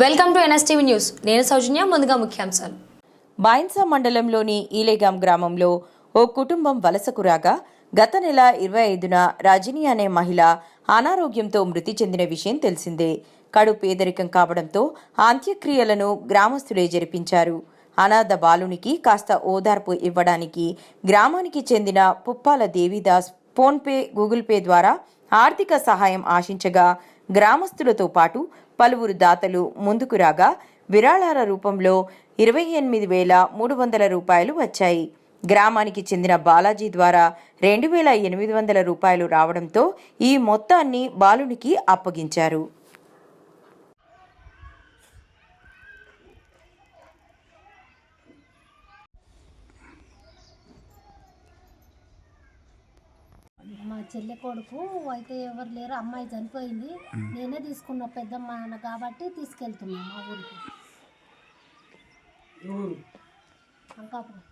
Welcome to NSTV news. నేను సౌజన్య ముందుగా ముఖ్యాంశాలు. బాయిన్సా మండలంలోని ఈలేగాం గ్రామంలో ఓ కుటుంబం వలసకు రాగా గత నెల ఇరవై ఐదున రజనీ అనే మహిళ అనారోగ్యంతో మృతి చెందిన విషయం తెలిసిందే. కడు పేదరికం కావడంతో అంత్యక్రియలను గ్రామస్తులే జరిపించారు. అనాథ బాలునికి కాస్త ఓదార్పు ఇవ్వడానికి గ్రామానికి చెందిన Puppala Devidas PhonePe Google pay ద్వారా ఆర్థిక సహాయం ఆశించగా గ్రామస్తులతో పాటు పలువురు దాతలు ముందుకు రాగా విరాళాల రూపంలో ఇరవై ఎనిమిది వేల మూడు వందల రూపాయలు వచ్చాయి. గ్రామానికి చెందిన బాలాజీ ద్వారా రెండు వేల ఎనిమిది వందల రూపాయలు రావడంతో ఈ మొత్తాన్ని బాలునికి అప్పగించారు మా చెల్లె కొడుకు అయితే ఎవరు లేరు అమ్మాయి చనిపోయింది. నేనే తీసుకున్న పెద్దమ్మ అన్న కాబట్టి తీసుకెళ్తున్నాను మా ఊరికి. అంకాపురం.